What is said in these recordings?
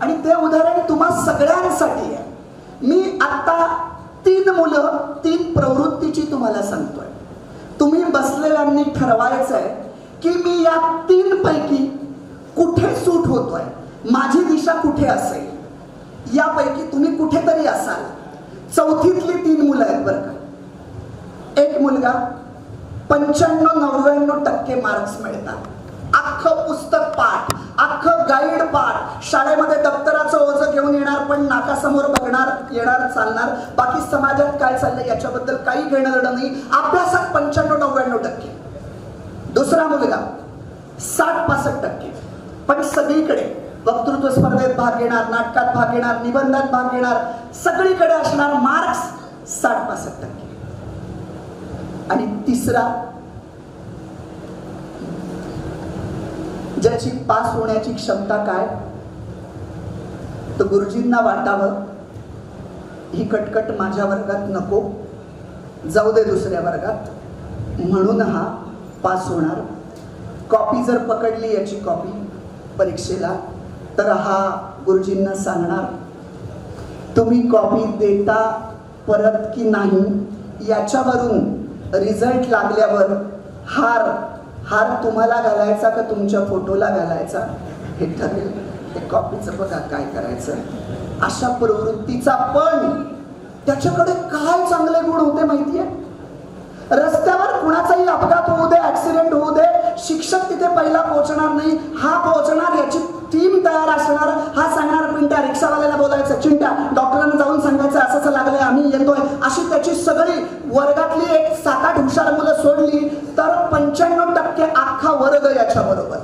आणि ते उदाहरण तुम्हा सगळ्यांसाठी आहे. मी आता तीन मुलं तीन प्रवृत्तीची तुम्हाला सांगतोय. तुम्ही बसलेल्यांनी ठरवायचं आहे की मी या तीन पैकी कुठे सूट होतोय? माझी दिशा कुठे असेल? यापैकी तुम्ही कुठेतरी असाल. चौथीतली तीन मुलं आहेत बरं का. एक मुलगा पंच्याण्णव नव्याण्णव टक्के मार्क्स मिळतात. अख्खं पुस्तक पाठ. गाईड पाठ शाळेमध्ये दप्तराचं ओझं घेऊन येणार पण नाकासमोर बघणार येणार चालणार. बाकी समाजात काय चाललंय याच्याबद्दल काही घेणं देणं नाही. अभ्यासात पंच्याण्णव नव्याण्णव टक्के. दुसरा मुलगा साठ पासष्ट टक्के. पण सगळीकडे वक्तृत्व स्पर्धेत भाग घेणार नाटकात भाग घेणार निबंधात भाग घेणार सगळीकडे असणार मार्क्स साठ पासष्ट टक्के. आणि तिसरा ज्याची पास होण्याची क्षमता काय? तर गुरुजींना वाटावं ही कटकट माझ्या वर्गात नको जाऊ दे दुसऱ्या वर्गात. म्हणून हा पास होणार. कॉपी जर पकडली याची कॉपी परीक्षेला तर हा गुरुजींना सांगणार तुम्ही कॉपी देता परत की नाही याच्यावरून रिझल्ट लागल्यावर हार हार तुम्हाला घालायचा का तुमच्या फोटोला घालायचा? हे ठरेल ते कॉपीचं बघा काय करायचं. अशा प्रवृत्तीचा पण त्याच्याकडे काय चांगले गुण होते माहितीये? रस्त्यावर कुणाचाही अपघात होऊ दे ऍक्सिडेंट होऊ दे शिक्षक तिथे पहिला पोहोचणार नाही. हा पोहोचणार याची टीम तयार असणार. हा सांगणार पिंट्या रिक्षावाल्याला बोलायचं चिंट्या डॉक्टरांना जाऊन सांगायचं असं लागलंय आम्ही येतोय. अशी त्याची सगळी वर्गातली एक सात आठ हुशार मुलं सोडली. पंच्याण्णव टक्के अख्खा वर्ग याच्या बरोबर.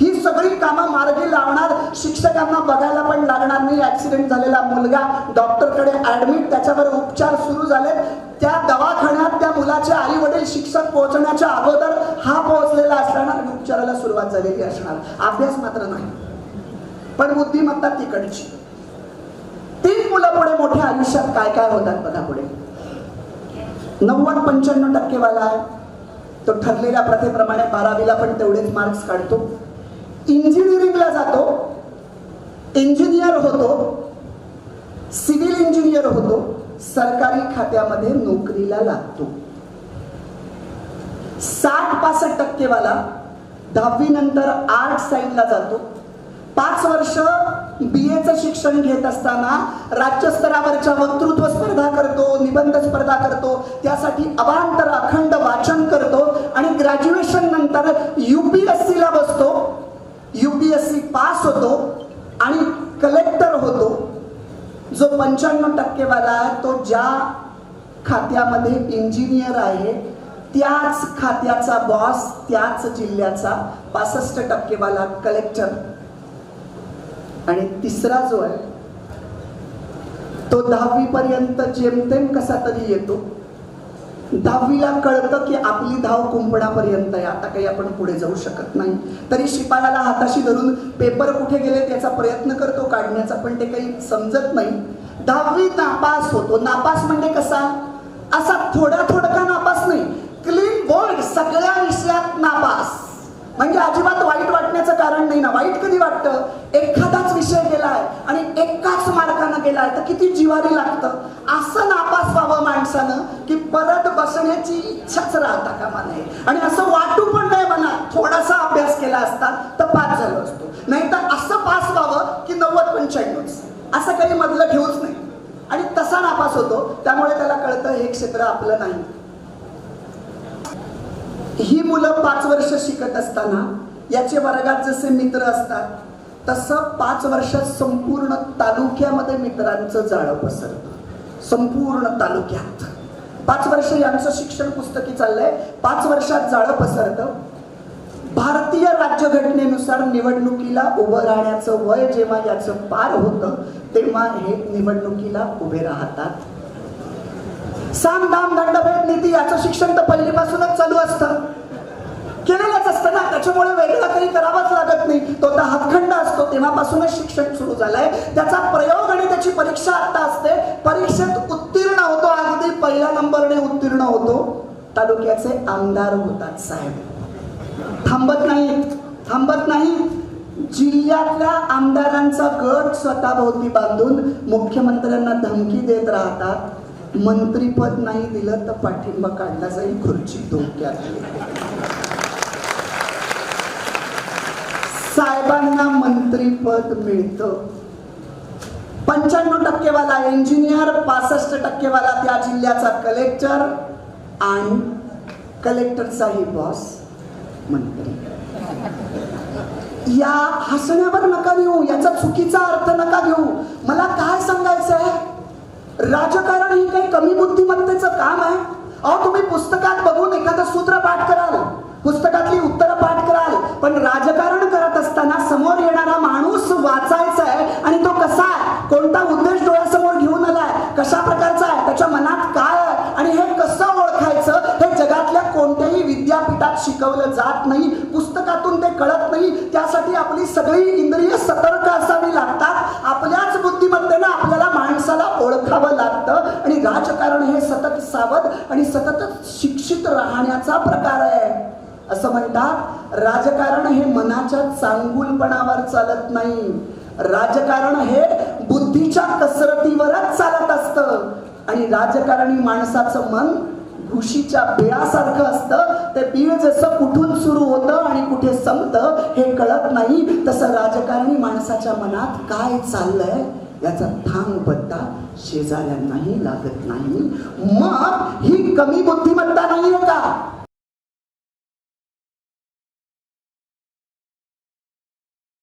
ही सगळी कामं मार्गी लावणार शिक्षकांना बघायला पण लागणार. नाही ऍक्सिडेंट झालेला मुलगा डॉक्टरकडे ऍडमिट त्याच्यावर उपचार सुरू झाले. त्या दवाखान्यात त्या मुलाचे आई वडील शिक्षक पोहोचण्याच्या अगोदर हा पोहोचलेला असणार आणि उपचाराला सुरुवात झालेली असणार. अभ्यास मात्र नाही. पण बुद्धिमत्ता तिकडची. तीन मुलं पुढे मोठ्या आयुष्यात काय काय होतात बघा पुढे. नव्वद पंच्याण्णव टक्केवाला आहे. तो ठरलेल्या प्रथेप्रमाणे बारावीला पण तेवढेच मार्क्स काढतो. इंजिनिअरिंगला जातो. इंजिनियर होतो. सिव्हिल इंजिनियर होतो. सरकारी खात्यामध्ये नोकरीला लागतो. साठ पासष्ट टक्केवाला दहावी नंतर आर्ट साईडला जातो. पाच वर्ष बी एचं शिक्षण घेत असताना राज्यस्तरावरच्या वक्तृत्व स्पर्धा करतो निबंध स्पर्धा करतो. त्यासाठी अवांतर अखंड वाचन करतो. ग्रॅज्युएशन नंतर युपीएससी ला बसतो. युपीएससी पास होतो आणि कलेक्टर होतो. जो पंच्याण्णव टक्केवाला आहे तो ज्या खात्यामध्ये इंजिनियर आहे त्याच खात्याचा बॉस त्याच जिल्ह्याचा पासष्ट टक्केवाला कलेक्टर आणि तिसरा जो आहे तो दहावी पर्यंत जेमतेम कसा तरी येतो. दहावीला कळतं की आपली धाव कुंपणापर्यंत आहे. आता काही आपण पुढे जाऊ शकत नाही. तरी शिपायाला हाताशी धरून पेपर कुठे गेले त्याचा प्रयत्न करतो काढण्याचा पण ते काही समजत नाही. दहावी नापास होतो. नापास म्हणजे कसा? असा थोडा थोडका नापास नाही. क्लीन बोर्ड सगळ्या विषयात नापास. म्हणजे अजिबात वाईट वाटण्याचं कारण नाही ना. वाईट कधी वाटतं? एखादाच विषय गेलाय आणि एकाच मार्कानं केला तर किती जिवारी लागतं? असं नापास व्हावं माणसानं की परत बसण्याची इच्छाच राहता कामा नये आणि असं वाटू पण नाही म्हणा थोडासा अभ्यास केला असता तर पास झालो असतो. नाही तर असं पास व्हावं की नव्वद पंच्याण्णवच. असं काही मधलं ठेवूच नाही. आणि तसा नापास होतो त्यामुळे त्याला कळतं हे क्षेत्र आपलं नाही. ही मुलं पाच वर्ष शिकत असताना याचे वर्गात जसे मित्र असतात तसं पाच वर्षात संपूर्ण तालुक्यामध्ये मित्रांचं जाळं पसरतं. संपूर्ण तालुक्यात. पाच वर्ष यांचं शिक्षण पुस्तकी चाललंय. पाच वर्षात जाळं पसरतं. भारतीय राज्यघटनेनुसार निवडणुकीला उभं राहण्याचं वय जेव्हा याचं पार होतं तेव्हा हे निवडणुकीला उभे राहतात. साम दाम दंडभेद नीती याचं शिक्षण तर पहिलीपासूनच चालू असतं. केलेलंच असतं ना त्याच्यामुळे वेगळा काही करावाच लागत नाही. तो तर हातखंड असतो. तेव्हापासूनच शिक्षण सुरू झालंय. त्याचा प्रयोग आणि त्याची परीक्षा आता असते. परीक्षेत उत्तीर्ण होतो. अगदी पहिल्या नंबरने उत्तीर्ण होतो. तालुक्याचे आमदार होतात साहेब. थांबत नाही. थांबत नाही. जिल्ह्यातल्या आमदारांचा गट स्वतःभोवती बांधून मुख्यमंत्र्यांना धमकी देत राहतात. मंत्रीपद नाही दिलं तर पाठिंबा काढला जाईल खुर्ची धोक्यात. साहेबांना मंत्रीपद मिळतं. पंच्याण्णव टक्केवाला इंजिनियर पासष्ट टक्केवाला त्या जिल्ह्याचा कलेक्टर आणि कलेक्टरचाही बॉस मंत्री. या हसण्यावर नका घेऊ याचा चुकीचा अर्थ नका घेऊ. मला काय सांगायचं आहे राजकारण ही काही कमी बुद्धिमत्तेचं काम आहे. अहो तुम्ही पुस्तकात बघून एखादं सूत्र पाठ कराल. पुस्तकातली उत्तर कोणत्याही विद्यापीठात शिकवलं जात नाही पुस्तकातून ते कळत नाही त्यासाठी आपली सगळी इंद्रिय सतर्क असावी लागतात. आपल्याच बुद्धिमत्तेनं आपल्याला माणसाला ओळखावं लागतं. आणि राजकारण हे सतत सावध आणि सतत शिक्षित राहण्याचा प्रकार आहे. असं म्हणतात राजकारण हे मनाच्या चांगुलपणावर चालत नाही. राजकारण हे बुद्धीच्या कसरतीवरच चालत असतं. आणि राजकारणी माणसाचं मन घुशीच्या बिळासारखं असतं. ते बीळ जसं कुठून सुरू होतं आणि कुठे संपतं हे कळत नाही. तसं राजकारणी माणसाच्या मनात काय चाललंय याचा थांग पत्ता शेजाऱ्यांनाही लागत नाही. मग ही कमी बुद्धिमत्ता नाहीये का?